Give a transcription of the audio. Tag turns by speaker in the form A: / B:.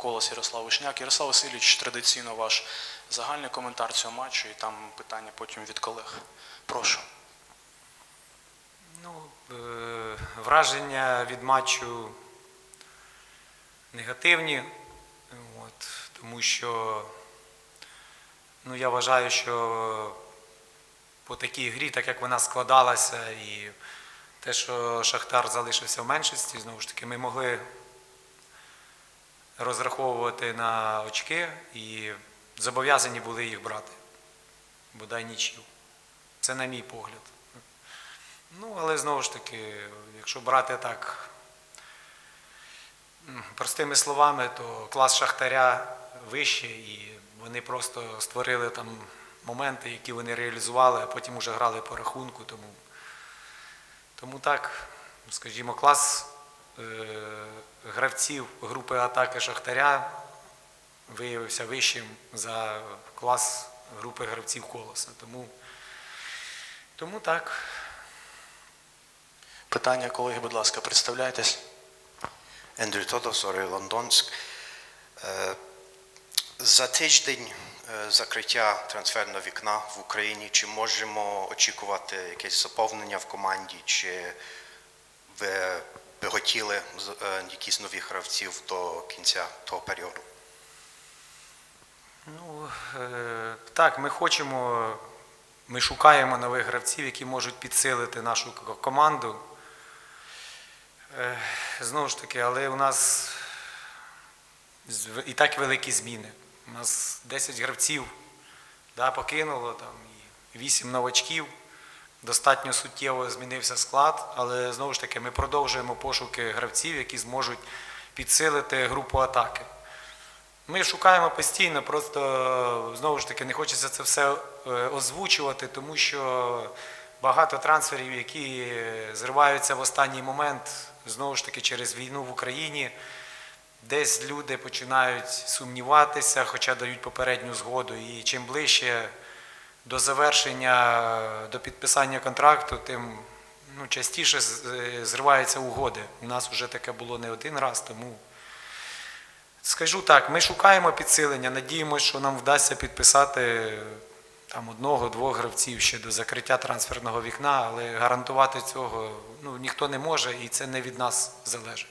A: Колос Ярослав Вишняк. Ярослав Васильович, традиційно ваш загальний коментар цього матчу і там питання потім від колег. Прошу.
B: Ну, е, враження від матчу негативні, от, тому що ну, я вважаю, що по такій грі, так як вона складалася, і те, що Шахтар залишився в меншості, знову ж таки, ми могли розраховувати на очки і зобов'язані були їх брати. Бодай нічів. Це на мій погляд. Ну, але знову ж таки, якщо брати так простими словами, то клас Шахтаря вищий, і вони просто створили там моменти, які вони реалізували, а потім вже грали по рахунку. Тому, тому так, скажімо, клас е, гравців групи атаки Шахтаря виявився вищим за клас групи гравців колоса. Тому, тому так.
A: Питання, колеги, будь ласка, представляйтесь.
C: Ендрю Тодос, Орел Лондонськ. Е, За тиждень е, закриття трансферного вікна в Україні. Чи можемо очікувати якесь заповнення в команді, чи ви хотіли е, якісь нові гравців до кінця того періоду?
B: Ну, е, так, ми хочемо, ми шукаємо нових гравців, які можуть підсилити нашу команду. Е, Знову ж таки, але у нас і так великі зміни. У нас 10 гравців да, покинуло, там, і 8 новачків. Достатньо суттєво змінився склад, але знову ж таки ми продовжуємо пошуки гравців, які зможуть підсилити групу атаки. Ми шукаємо постійно, просто знову ж таки не хочеться це все е, озвучувати, тому що багато трансферів, які зриваються в останній момент, знову ж таки через війну в Україні. Десь люди починають сумніватися, хоча дають попередню згоду. І чим ближче до завершення, до підписання контракту, тим ну, частіше е, зриваються угоди. У нас вже таке було не один раз, тому. Скажу так, ми шукаємо підсилення, надіємося, що нам вдасться підписати там одного-двох гравців ще до закриття трансферного вікна, але гарантувати цього ну, ніхто не може і це не від нас залежить.